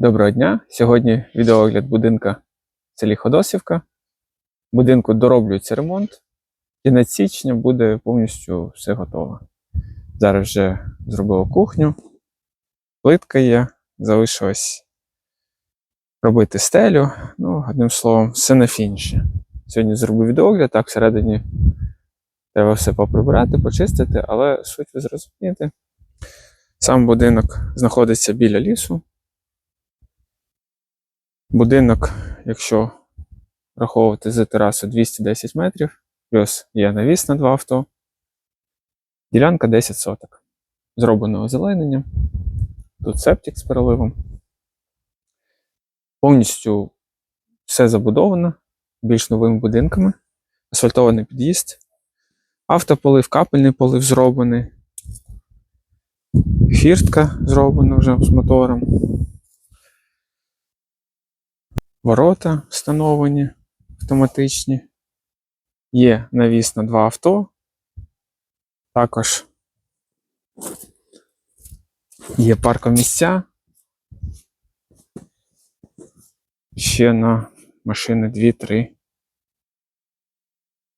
Доброго дня! Сьогодні відеоогляд будинка в селі Ходосівка. Будинку дороблюється ремонт. Кінець січня буде повністю все готово. Зараз вже зробили кухню, плитка є, залишилось робити стелю. Ну, одним словом, все на фініші. Сьогодні зробив відеоогляд, так всередині треба все поприбирати, почистити, але суть ви зрозумієте. Сам будинок знаходиться біля лісу. Будинок, якщо враховувати з терасу 210 метрів, плюс є навіс на два авто. Ділянка 10 соток. Зроблено озеленення. Тут септик з переливом. Повністю все забудовано більш новими будинками. Асфальтований під'їзд. Автополив, капельний полив зроблений. Фіртка зроблена вже з мотором. Ворота встановлені автоматичні. Є навіс на два авто. Також є паркомісця. Ще на машини 2-3.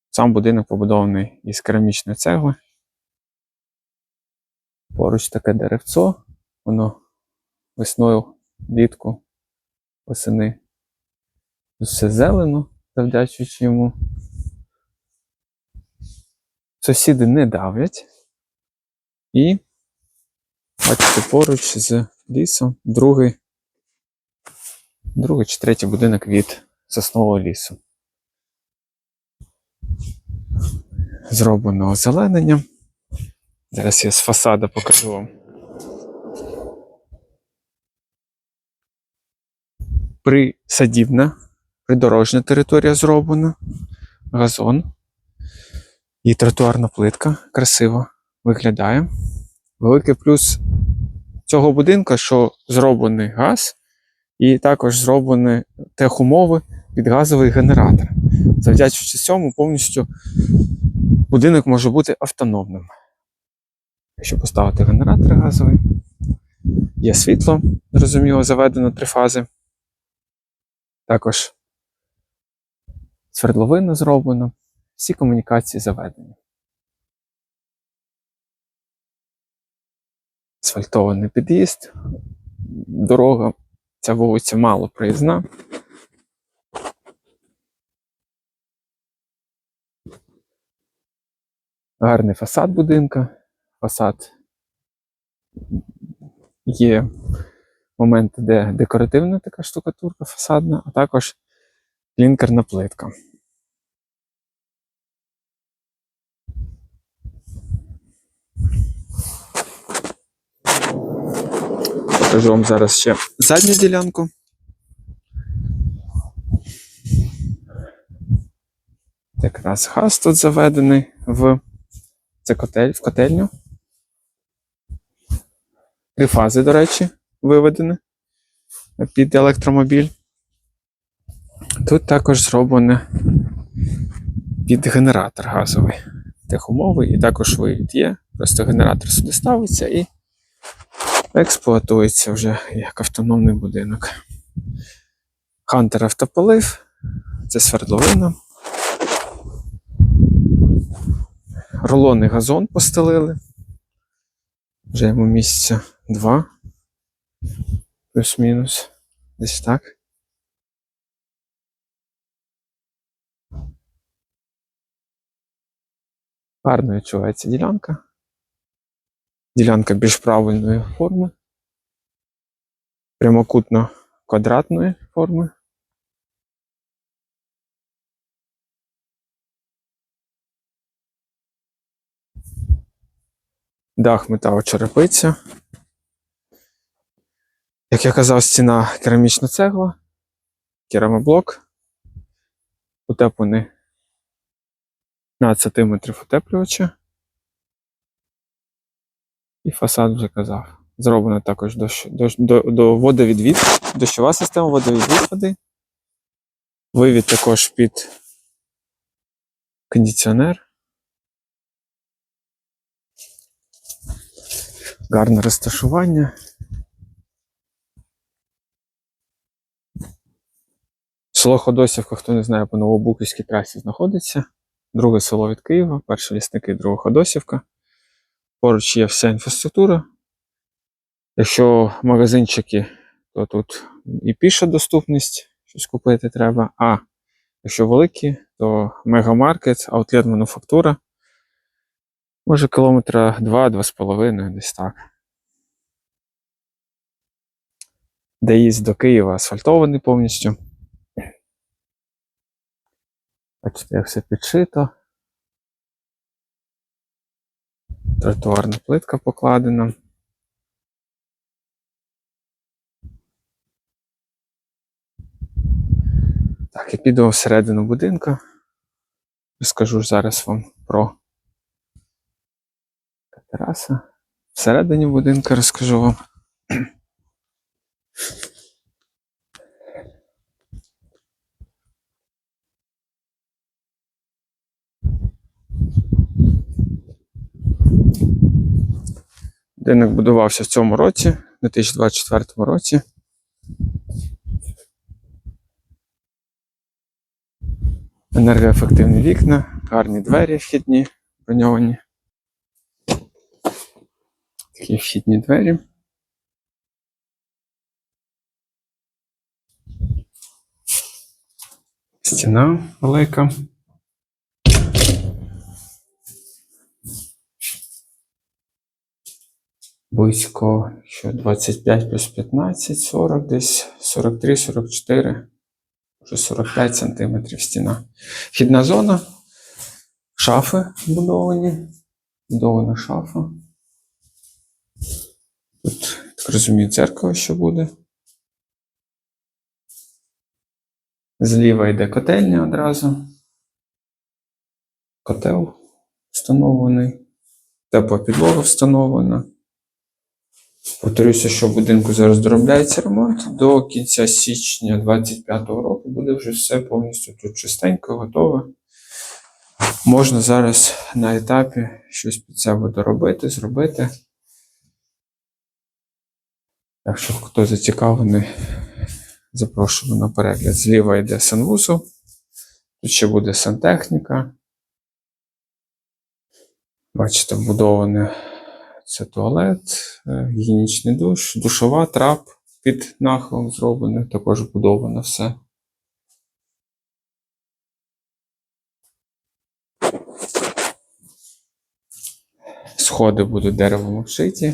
Сам будинок побудований із керамічної цегли. Поруч таке деревцо, воно весною влітку восени все зелено, завдячуючи йому. Сусіди не давлять. І бачите, поруч з лісом другий, другий чи третій будинок від соснового лісу. Зроблено озеленення. Зараз я з фасада покажу вам. Присадібна, придорожня територія зроблена, газон і тротуарна плитка красиво виглядає. Великий плюс цього будинку, що зроблений газ, і також зроблені техумови під газовий генератор. Завдячуючи цьому, повністю будинок може бути автономним. Якщо поставити генератор газовий, є світло, зрозуміло, заведено три фази. Також свердловина зроблена, всі комунікації заведені. Асфальтований під'їзд, дорога, ця вулиця мало проїзна. Гарний фасад будинка. Фасад є моменти, де декоративна така штукатурка фасадна, а також клінкерна плитка. Покажу вам зараз ще задню ділянку. Якраз газ тут заведений в це котель, в котельню. Три фази, до речі, виведені під електромобіль. Тут також зроблене під генератор газовий. Техумовий і також вивід є. Просто генератор сюди ставиться і експлуатується вже як автономний будинок. Хантер автополив, це свердловина. Рулонний газон постелили. Вже йому місяця два. Плюс-мінус. Десь так. Гарно відчувається ділянка. Ділянка більш правильної форми. Прямокутно квадратної форми. Дах металочерепиця. Як я казав, стіна керамічна цегла, керамоблок, утеплений 15 см утеплювача. І фасад вже казав. Зроблено також дощ, до, до водовідвід, дощова система, водовідвід води. Вивід також під кондиціонер. Гарне розташування. Село Ходосівка, хто не знає, по Новобуківській трасі знаходиться. Друге село від Києва, перше лісники, друге Ходосівка. Поруч є вся інфраструктура. Якщо магазинчики, то тут і піша доступність, щось купити треба. А якщо великі, то мегамаркет, аутлет мануфактура. Може кілометра 2-2,5, десь так. Доїзд до Києва асфальтований повністю. Бачите, як все підшито. Тротуарна плитка покладена. Так, я піду всередину будинку. Розкажу зараз вам про тераса. Всередині будинку розкажу вам. Будинок будувався в цьому році, у 2024 році. Енергоефективні вікна, гарні двері вхідні, броньовані. Такі вхідні двері. Стіна велика. Близько що 25 плюс 15, 40 десь 43, 44, може 45 сантиметрів стіна. Вхідна зона, шафи будовані, будована шафа. Тут, так розумію, дзеркало що буде. Зліва йде котельня одразу. Котел встановлений. Тепла підлога встановлена. Повторюся, що в будинку зараз доробляється ремонт. До кінця січня 2025 року буде вже все повністю тут чистенько, готове. Можна зараз на етапі щось під себе доробити, зробити. Так що, хто зацікавлений, запрошую на перегляд. Зліва йде санвузол. Тут ще буде сантехніка. Бачите, вбудоване це туалет, е, гігієнічний душ, душова трап під нахилом зроблений, також вбудовано все. Сходи будуть деревом обшиті.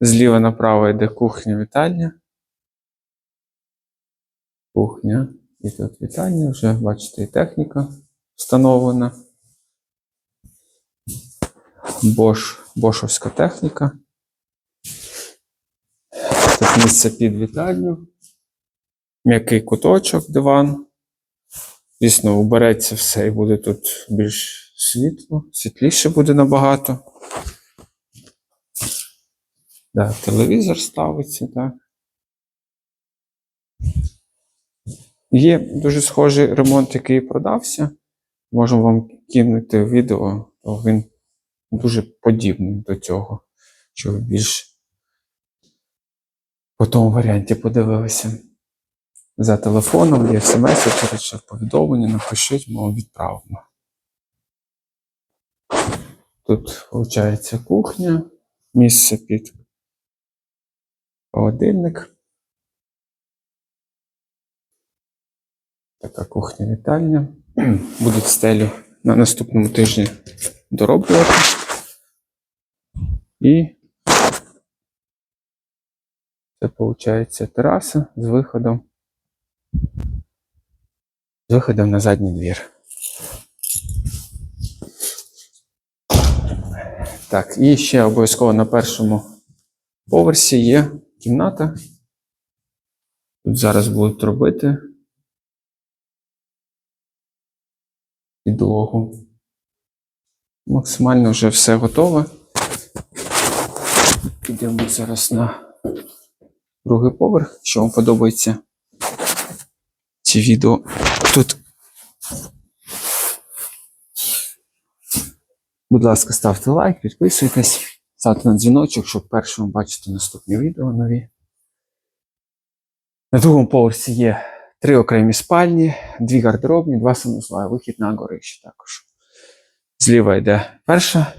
Зліва направо йде кухня вітальня. Кухня. І тут вітальня, вже бачите, і техніка встановлена. Бош, бошовська техніка. Тут місце під вітальню. М'який куточок, диван. Звісно, убереться все і буде тут більш світло, світліше буде набагато. Да, телевізор ставиться, так. Є дуже схожий ремонт, який продався. Можу вам кинути відео, то він дуже подібний до цього, що ви більш по тому варіанті подивилися. За телефоном є смс, коротше, повідомлення, напишіть, мов відправимо. Тут, виходить, кухня, місце під холодильник. Така кухня вітальня. Будуть стелю на наступному тижні дороблювати. І це виходить тераса з виходом. З виходом на задній двір. Так, і ще обов'язково на першому поверсі є кімната. Тут зараз будуть робити підлогу. Максимально вже все готове. Підемо зараз на другий поверх. Якщо вам подобається ці відео тут. Будь ласка, ставте лайк, підписуйтесь, ставте на дзвіночок, щоб першим бачити наступні відео нові. На другому поверсі є три окремі спальні, дві гардеробні, два санузла, вихід на горище також. Зліва йде перша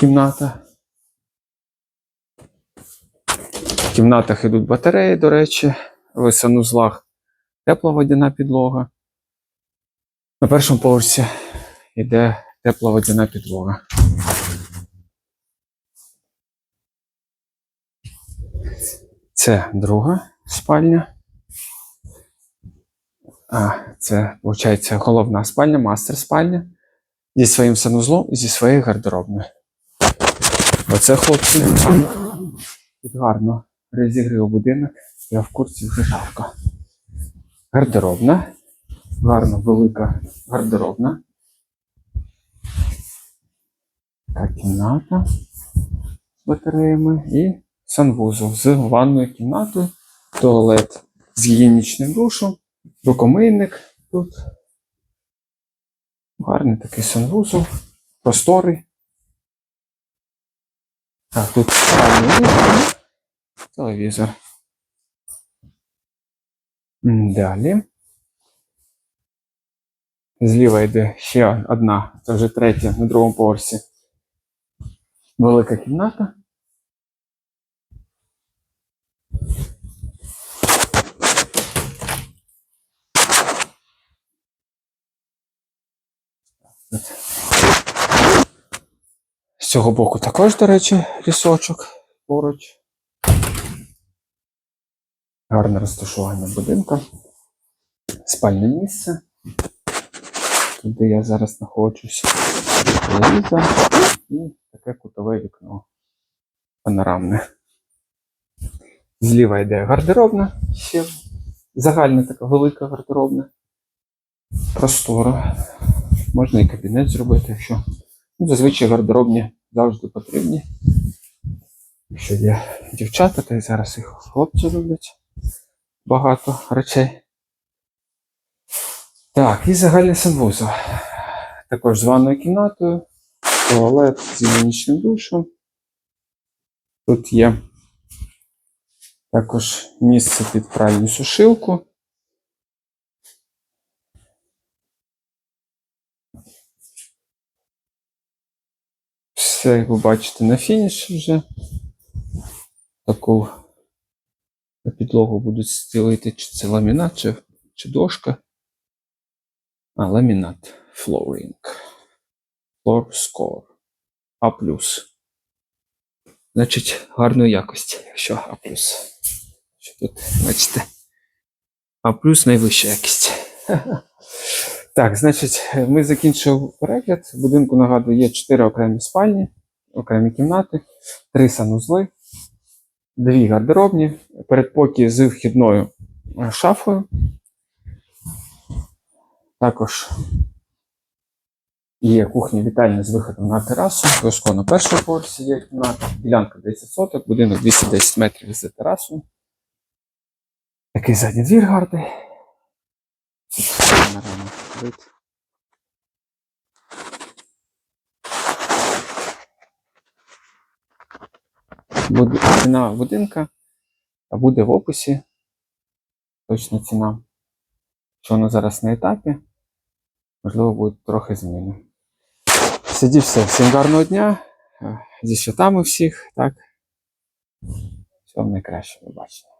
кімната. В кімнатах йдуть батареї, до речі, в санузлах тепла водяна підлога. На першому поверсі йде тепла водяна підлога. Це друга спальня. А, це, виходить, головна спальня, мастер спальня. Зі своїм санузлом і зі своєю гардеробною. Оце хлопці. Тут гарно розігрів будинок. Я в курсі вже жарко. Гардеробна. Гарно велика гардеробна. Така кімната з батареями і санвузол з ванною кімнатою, туалет з гігієнічним душем, рукомийник тут. Гарний такий санвузол, просторий. Так, тут ліжко, телевізор. Далі. Зліва йде ще одна, це вже третя на другому поверсі. Велика кімната. З цього боку також, до речі, лісочок поруч. Гарне розташування будинку. Спальне місце. Тут, де я зараз знаходжусь. Телевізор і таке кутове вікно. Панорамне. Зліва йде гардеробна, ще загальна така велика гардеробна. Простора. Можна і кабінет зробити, якщо. Ну, зазвичай гардеробні завжди потрібні. Якщо є дівчата, то і зараз їх хлопці люблять багато речей. Так, і загальний санвузол. Також з ванною кімнатою, туалет з гігієнічним душем. Тут є також місце під пральну сушилку. Все, як ви бачите, на фініші вже. Таку на підлогу будуть стілити, чи це ламінат, чи, чи дошка. А, ламінат. Flooring. Floor score. А. Значить, гарної якості, якщо А. Що тут, бачите? А плюс найвища якість. Так, значить, ми закінчили перегляд. В будинку нагадую, є 4 окремі спальні, окремі кімнати, 3 санузли, дві гардеробні, передпокій з вхідною е, шафою. Також є кухня вітальня з виходом на терасу. Обов'язково на першому поверсі є кімната, ділянка 10 соток, будинок 210 метрів з терасою. Такий задній двір гарний. Панорама ціна будинка, буде в описі. Точна ціна. Що вона зараз на етапі. Можливо, буде трохи зміни. Сиді все. Всім гарного дня. Зі святами всіх, так. Всього найкращого, побачення.